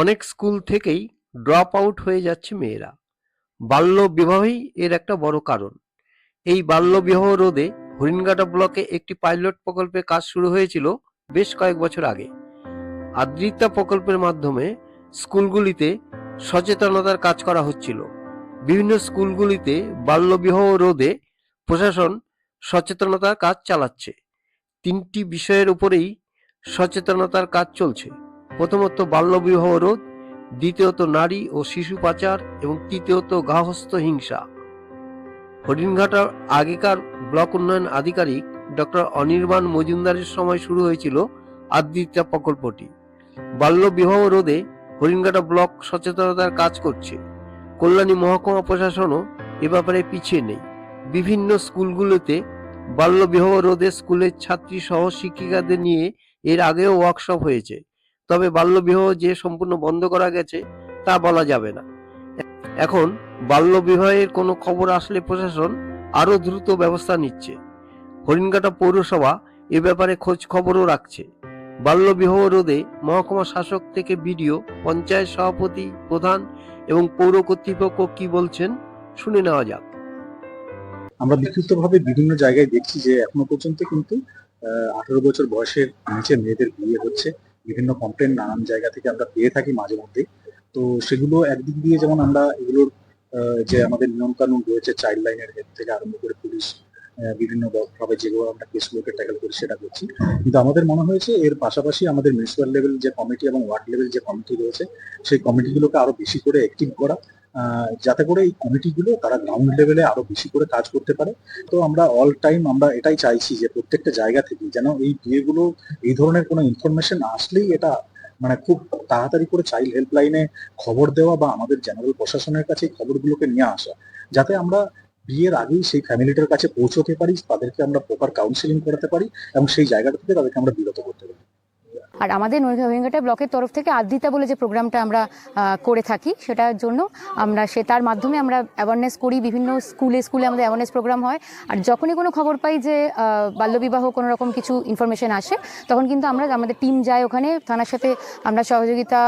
অনেক স্কুল থেকেই drop out হয়ে যাচ্ছে মেয়েরা। বাল্য বিবাহই এর একটা বড় কারণ। এই বাল্য বিবাহ রোধে হরিণঘাটা ব্লকে একটি পাইলট প্রকল্পে কাজ শুরু হয়েছিল বেশ কয়েক বছর আগে। আদ্রিতা প্রকল্পের মাধ্যমে স্কুলগুলিতে সচেতনতার কাজ করা হচ্ছিল। বিভিন্ন স্কুলগুলিতে বাল্যবিবাহ রোধে প্রশাসন সচেতনতার কাজ চালাচ্ছে। তিনটি বিষয়ের উপরেই সচেতনতার কাজ চলছে। প্রথমত বাল্যবিবাহ রোধ, দ্বিতীয়ত নারী ও শিশু পাচার, এবং তৃতীয়ত গাহস্থ হিংসা। হরিণঘাটার আগেকার ব্লক উন্নয়ন আধিকারিক ডক্টর অনির্বাণ মজুমদারের সময় শুরু হয়েছিল আদ্রিতা প্রকল্পটি। বাল্যবিবাহ রোধে হরিণঘাটা ব্লক সচেতনতার কাজ করছে। কল্যাণী মহকুমা প্রশাসনও এ ব্যাপারে পিছিয়ে নেই। বিভিন্ন স্কুলগুলোতে বাল্যবিবাহ রোধে স্কুলের ছাত্রী সহ শিক্ষিকাদের নিয়ে এর আগেও ওয়ার্কশপ হয়েছে। তবে বাল্যবিবাহ যে সম্পূর্ণ বন্ধ করা গেছে, তা বলা যাবে না। এখন বাল্যবিবাহের কোনো খবর আসলে প্রশাসন আরও দ্রুত ব্যবস্থা নিচ্ছে। হরিণঘাটা পৌরসভা এ ব্যাপারে খোঁজ খবরও রাখছে। বাল্যবিবাহ রোধে মহকুমা শাসক থেকে বিডিও, পঞ্চায়েত সভাপতি, প্রধান এবং পৌর কর্তৃপক্ষ কি বলছেন শুনে নেওয়া যাক। আমরা বিক্ষিপ্তভাবে বিভিন্ন জায়গায় দেখছি যে এখনও পর্যন্ত কিন্তু আঠারো বছর বয়সের নিচে মেয়েদের বিয়ে হচ্ছে। বিভিন্ন কমপ্লেন নানান জায়গা থেকে আমরা পেয়ে থাকি মাঝে মধ্যে তো সেগুলো একদিক দিয়ে যেমন আমরা এগুলোর যে আমাদের নিয়ম কানুন রয়েছে চাইল্ড লাইনের হেড থেকে আরম্ভ করে পুলিশ বিভিন্ন ভাবে যেগুলো আমরা কেসগুলোকে ট্যাকেল করি সেটা করছি। কিন্তু আমাদের মনে হয়েছে এর পাশাপাশি আমাদের মিউনিসিপ্যাল লেভেল যে কমিটি এবং ওয়ার্ড লেভেল যে কমিটি রয়েছে, সেই কমিটিগুলোকে আরও বেশি করে অ্যাক্টিভ করা। যাতে করে এই কমিটিগুলো তারা গ্রাউন্ড লেভেলে আরও বেশি করে কাজ করতে পারে। তো আমরা অল টাইম আমরা এটাই চাইছি যে প্রত্যেকটা জায়গা থেকে যেন এই বিয়েগুলো এই ধরনের কোনো ইনফরমেশন আসলেই এটা মানে খুব তাড়াতাড়ি করে চাইল্ড হেল্পলাইনে খবর দেওয়া বা আমাদের জেনারেল প্রশাসনের কাছে এই খবরগুলোকে নিয়ে আসা। যাতে আমরা বিয়ের আগেই সেই ফ্যামিলিটার কাছে পৌঁছতে পারি, তাদেরকে আমরা প্রপার কাউন্সিলিং করাতে পারি এবং সেই জায়গাটা থেকে তাদেরকে আমরা বিরত করতে পারি। আর আমাদের নৈহাটা ব্লকের তরফ থেকে আদ্রিতা বলে যে প্রোগ্রামটা আমরা করে থাকি, সেটার জন্য আমরা সে, তার মাধ্যমে আমরা অ্যাওয়ারনেস করি, বিভিন্ন স্কুলে স্কুলে আমাদের অ্যাওয়ারনেস প্রোগ্রাম হয়। আর যখনই কোনো খবর পাই যে বাল্যবিবাহ কোনো রকম কিছু ইনফরমেশন আসে, তখন কিন্তু আমরা, আমাদের টিম যায় ওখানে, থানার সাথে আমরা সহযোগিতা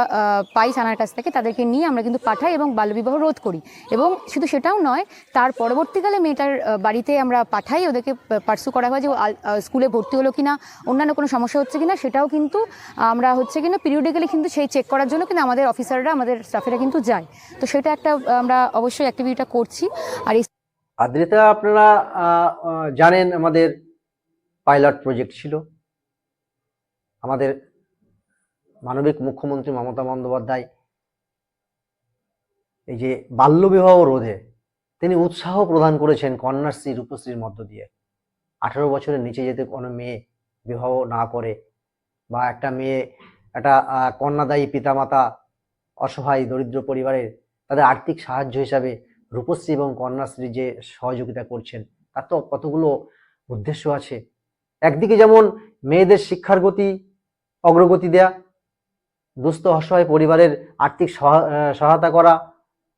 পাই থানার কাছ থেকে, তাদেরকে নিয়ে আমরা কিন্তু পাঠাই এবং বাল্যবিবাহ রোধ করি। এবং শুধু সেটাও নয়, তার পরবর্তীকালে মেয়েটার বাড়িতে আমরা পাঠাই, ওদেরকে পার্সু করা হয় যে স্কুলে ভর্তি হলো কিনা, অন্যান্য কোনো সমস্যা হচ্ছে কিনা, সেটাও কিন্তু আমরা হচ্ছে কিনা পিরিয়ডিক্যালি কিন্তু সেই চেক করার জন্য কিন্তু আমাদের অফিসাররা আমাদের স্টাফেরা কিন্তু যায়। তো সেটা একটা আমরা অবশ্যই অ্যাক্টিভিটিটা করছি। আর এই আদ্রিতা, আপনারা জানেন আমাদের পাইলট প্রজেক্ট ছিল। আমাদের মানবিক মুখ্যমন্ত্রী মমতা বন্দ্যোপাধ্যায় এই যে বাল্যবিবাহ রোধে তিনি উৎসাহ প্রদান করেছেন কন্যাশ্রী, রূপশ্রীর মধ্য দিয়ে। আঠারো বছরের নিচে যেতে কোনো মেয়ে বিবাহ না করে বা একটা মেয়ে, একটা কন্যাদায়ী পিতামাতা, অসহায় দরিদ্র পরিবারের তাদের আর্থিক সাহায্য হিসাবে রূপশ্রী এবং কন্যাশ্রী যে সহযোগিতা করছেন, তার তো কতগুলো উদ্দেশ্য আছে। একদিকে যেমন মেয়েদের শিক্ষার গতি, অগ্রগতি দেয়া, দুস্থ অসহায় পরিবারের আর্থিক সহা- সহায়তা করা,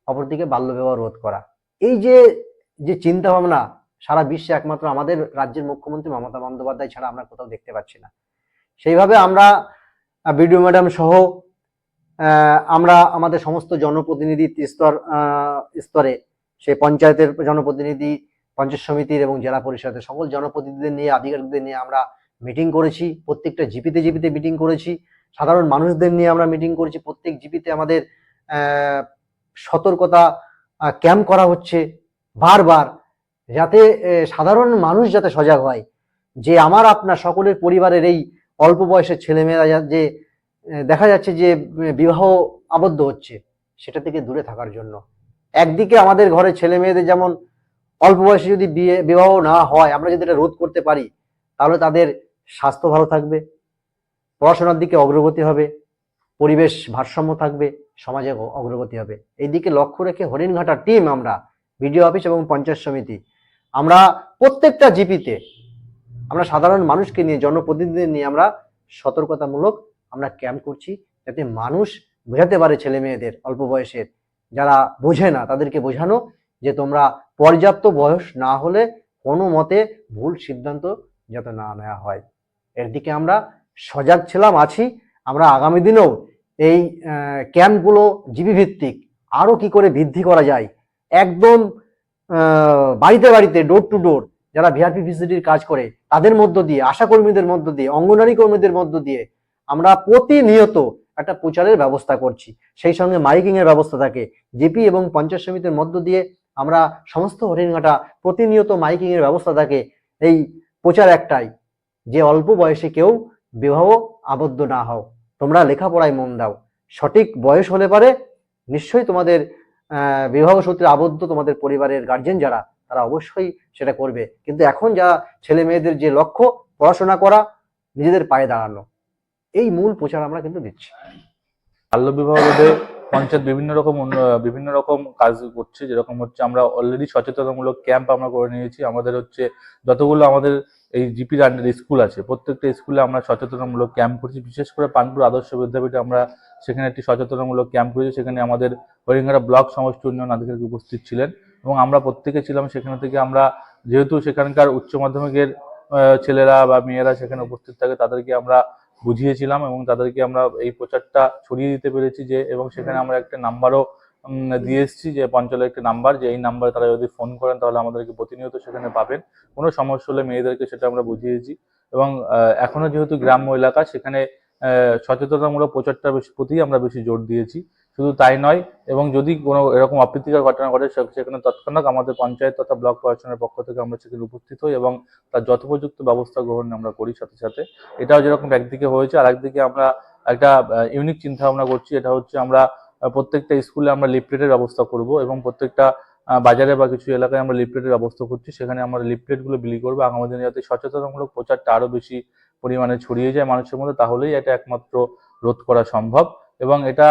অপরদিকে বাল্যবিবাহ রোধ করা। এই যে যে চিন্তা ভাবনা সারা বিশ্বে একমাত্র আমাদের রাজ্যের মুখ্যমন্ত্রী মমতা বন্দ্যোপাধ্যায় ছাড়া আমরা কোথাও দেখতে পাচ্ছি না। সেইভাবে আমরা বিডিও ম্যাডাম সহ আমরা আমাদের সমস্ত জনপ্রতিনিধি স্তর স্তরে সে পঞ্চায়েতের জনপ্রতিনিধি, পঞ্চায়েত সমিতির এবং জেলা পরিষদের সকল জনপ্রতিনিধিদের নিয়ে, আধিকারিকদের নিয়ে আমরা মিটিং করেছি। প্রত্যেকটা জিপিতে জিপিতে মিটিং করেছি। সাধারণ মানুষদের নিয়ে আমরা মিটিং করেছি। প্রত্যেক জিপিতে আমাদের সতর্কতা ক্যাম্প করা হচ্ছে বারবার যাতে সাধারণ মানুষ যাতে সজাগ হয়। যে আমার, আপনার সকলের পরিবারের এই অল্প বয়সের ছেলেমেয়েরা যে দেখা যাচ্ছে যে বিবাহ আবদ্ধ হচ্ছে, সেটা থেকে দূরে থাকার জন্য। একদিকে আমাদের ঘরে ছেলে মেয়েদের যেমন অল্প বয়সে যদি বিয়ে, বিবাহ না হয়, আমরা যদি এটা রোধ করতে পারি, তাহলে তাদের স্বাস্থ্য ভালো থাকবে, পড়াশোনার দিকে অগ্রগতি হবে, পরিবেশ ভারসাম্য থাকবে, সমাজে অগ্রগতি হবে। এই দিকে লক্ষ্য রেখে হরিণঘাটা টিম আমরা, বিডিও অফিস এবং পঞ্চায়েত সমিতি, আমরা প্রত্যেকটা জিপিতে আমরা সাধারণ মানুষকে নিয়ে, জনপ্রতিনিধিদের নিয়ে আমরা সতর্কতামূলক আমরা ক্যাম্প করছি যাতে মানুষ বোঝাতে পারে ছেলে মেয়েদের অল্প বয়সের। যারা বোঝে না, তাদেরকে বোঝানো যে তোমরা পর্যাপ্ত বয়স না হলে কোনো মতে ভুল সিদ্ধান্ত যাতে না নেওয়া হয়। এর দিকে আমরা সজাগ ছিলাম, আছি। আমরা আগামী দিনেও এই ক্যাম্পগুলো জিবি ভিত্তিক আরও কি করে বৃদ্ধি করা যায়, একদম বাড়িতে বাড়িতে ডোর টু ডোর যারা ভিআরপি ভিসিটির কাজ করে, তাদের মধ্য দিয়ে, আশা কর্মীদের মধ্য দিয়ে, অঙ্গনারী কর্মীদের মধ্য দিয়ে আমরা প্রতিনিয়ত একটা প্রচারের ব্যবস্থা করছি। সেই সঙ্গে মাইকিং এর ব্যবস্থা থাকে। জিপি এবং পঞ্চায়েত সমিতির মধ্য দিয়ে আমরা সমস্ত হরিণঘাটা প্রতিনিয়ত মাইকিং এর ব্যবস্থা থাকে। এই প্রচার একটাই, যে অল্প বয়সে কেউ বিবাহ আবদ্ধ না হও। তোমরা লেখাপড়ায় মন দাও। সঠিক বয়স হলে পারে নিশ্চয়ই তোমাদের বিবাহ সূত্রে আবদ্ধ তোমাদের পরিবারের গার্জেন যারা তারা অবশ্যই সেটা করবে। কিন্তু এখন যা ছেলে মেয়েদের যে লক্ষ্য, পড়াশোনা করা, নিজেদের পায়ে দাঁড়ানো, এই মূল প্রচার আমরা কিন্তু দিচ্ছি। বাল্যবিবাহ রোধে পঞ্চায়েত বিভিন্ন রকম বিভিন্ন রকম কাজ করছে। যেরকম হচ্ছে আমরা অলরেডি সচেতনমূলক ক্যাম্প আমরা করে নিয়েছি। আমাদের হচ্ছে যতগুলো আমাদের এই জিপির আন্ডারে স্কুল আছে, প্রত্যেকটা স্কুলে আমরা সচেতনমূলক ক্যাম্প করছি। বিশেষ করে পানপুর আদর্শ বিদ্যাপীঠে আমরা সেখানে একটি সচেতনমূলক ক্যাম্প করেছি। সেখানে আমাদের হরিঙ্গারা ব্লক সমষ্টি উন্নয়ন আধিকারিক উপস্থিত ছিলেন। এবং আমরা প্রত্যেকে ছিলাম সেখানে থেকে আমরা, যেহেতু সেখানকার উচ্চ মাধ্যমিকের ছেলেরা বা মেয়েরা সেখানে উপস্থিত থাকে, তাদেরকে আমরা বুঝিয়েছিলাম এবং তাদেরকে আমরা এই প্রচারটা ছড়িয়ে দিতে পেরেছি যে, এবং সেখানে আমরা একটা নাম্বারও দিয়ে এসেছি যে, পঞ্চলের একটা নাম্বার, যে এই নাম্বারে তারা যদি ফোন করেন তাহলে আমাদেরকে প্রতিনিয়ত সেখানে পাবেন। কোনো সমস্যা হলে মেয়েদেরকে সেটা আমরা বুঝিয়েছি এবং এখনও যেহেতু গ্রাম্য এলাকা, সেখানে সচেতনতামূলক প্রচারটা বেশি প্রতি আমরা বেশি জোর দিয়েছি। শুধু তাই নয়, এবং যদি কোনো এরকম অপ্রীতিকর ঘটনা ঘটে সেখানে তৎক্ষণাৎ আমাদের পঞ্চায়েত তথা ব্লক প্রশাসনের পক্ষ থেকে আমরা সেখানে উপস্থিত হই এবং তার যথোপযুক্ত ব্যবস্থা গ্রহণ আমরা করি সাথে সাথে। এটাও যেরকম একদিকে হয়েছে আর একদিকে আমরা একটা ইউনিক চিন্তা ভাবনা করছি। এটা হচ্ছে আমরা প্রত্যেকটা স্কুলে আমরা লিফলেটের ব্যবস্থা করব এবং প্রত্যেকটা বাজারে বা কিছু এলাকায় আমরা লিফলেটের ব্যবস্থা করছি। সেখানে আমরা লিফলেটগুলো বিলি করব। আগামী দিনে যাতে সচেতনমূলক প্রচারটা আরও বেশি পরিমাণে ছড়িয়ে যায় মানুষের মধ্যে, তাহলেই এটা একমাত্র রোধ করা সম্ভব। এবং এটা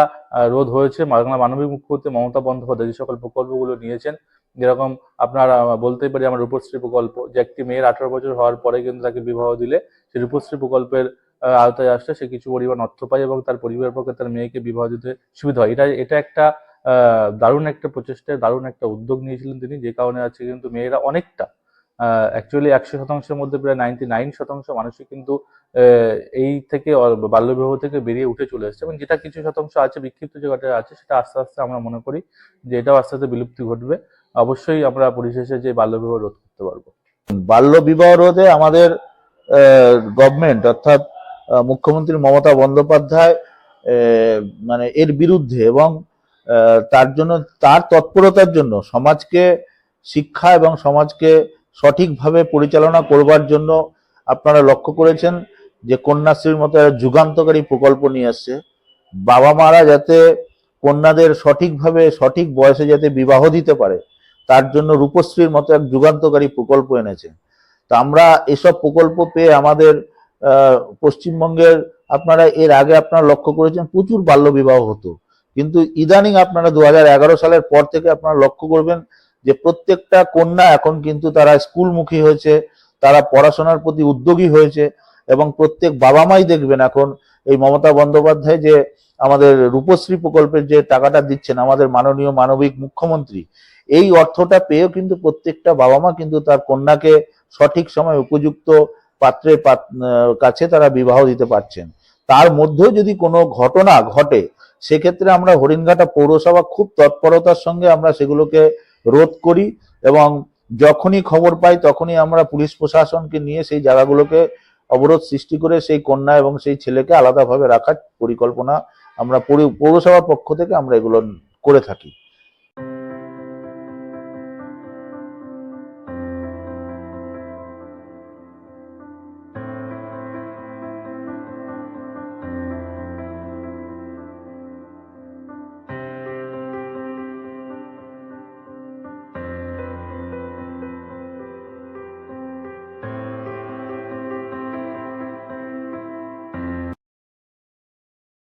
রোধ হয়েছে। বাংলা মানবিক মুখ্যমন্ত্রী মমতা বন্দ্যোপাধ্যায় যে সকল প্রকল্পগুলো নিয়েছেন, যেরকম আপনার বলতেই পারি আমার রূপশ্রী প্রকল্প, যে একটি মেয়ের আঠারো বছর হওয়ার পরে কিন্তু তাকে বিবাহ দিলে সেই রূপশ্রী প্রকল্পের আওতায় আসলে সে কিছু পরিমাণ অর্থ পায় এবং তার পরিবারের পক্ষে তার মেয়েকে বিবাহ দিতে সুবিধা হয়। এটা এটা একটা দারুণ একটা প্রচেষ্টা দারুণ একটা উদ্যোগ নিয়েছিলেন তিনি। যে কারণে আছে কিন্তু মেয়েরা অনেকটা অ্যাকচুয়ালি একশো শতাংশের মধ্যে প্রায় নাইনটি নাইন শতাংশ মানুষই কিন্তু এই থেকে বাল্যবিবাহ থেকে বেরিয়ে উঠে চলে এসেছে। এবং যেটা কিছু শতাংশ আছে, বিক্ষিপ্ত জায়গাটা আছে, সেটা আস্তে আস্তে আমরা মনে করি যে এটাও আস্তে আস্তে বিলুপ্তি ঘটবে। অবশ্যই আমরা পরিশেষে যে বাল্যবিবাহ রোধ করতে পারব। বাল্যবিবাহ রোধে আমাদের গভর্নমেন্ট অর্থাৎ মুখ্যমন্ত্রী মমতা বন্দ্যোপাধ্যায় মানে এর বিরুদ্ধে এবং তার জন্য, তার তৎপরতার জন্য সমাজকে শিক্ষা এবং সমাজকে সঠিকভাবে পরিচালনা করবার জন্য আপনারা লক্ষ্য করেছেন যে কন্যাশ্রীর মতো যুগান্তকারী প্রকল্প নিয়ে আসছে। বাবা মারা যাতে কন্যাদের সঠিকভাবে, সঠিক বয়সে যাতে বিবাহ দিতে পারে, তার জন্য রূপশ্রীর মতো এক যুগান্তকারী প্রকল্প এনেছে। তা আমরা এসব প্রকল্প পেয়ে আমাদের পশ্চিমবঙ্গের আপনারা এর আগে আপনারা লক্ষ্য করেছেন প্রচুর বাল্য বিবাহ হতো। কিন্তু ইদানিং আপনারা দু হাজার এগারো সালের পর থেকে আপনারা লক্ষ্য করবেন যে প্রত্যেকটা কন্যা এখন কিন্তু তারা স্কুলমুখী হয়েছে, তারা পড়াশোনার প্রতি উদ্যোগী হয়েছে এবং প্রত্যেক বাবা মাই দেখবেন এখন এই মমতা বন্দ্যোপাধ্যায় যে আমাদের রূপশ্রী প্রকল্পের যে টাকাটা দিচ্ছেন আমাদের মাননীয় মানবিক মুখ্যমন্ত্রী, এই অর্থটা পেয়েও কিন্তু প্রত্যেকটা বাবা মা কিন্তু তার কন্যাকে সঠিক সময় উপযুক্ত পাত্রের পাত- কাছে তারা বিবাহ দিতে পারছেন। তার মধ্যেও যদি কোনো ঘটনা ঘটে, সেক্ষেত্রে আমরা হরিণঘাটা পৌরসভা খুব তৎপরতার সঙ্গে আমরা সেগুলোকে রোধ করি এবং যখনই খবর পাই তখনই আমরা পুলিশ প্রশাসনকে নিয়ে সেই জায়গাগুলোকে অবরোধ সৃষ্টি করে সেই কন্যা এবং সেই ছেলেকে আলাদাভাবে রাখার পরিকল্পনা আমরা পৌরসভার পক্ষ থেকে আমরা এগুলো করে থাকি।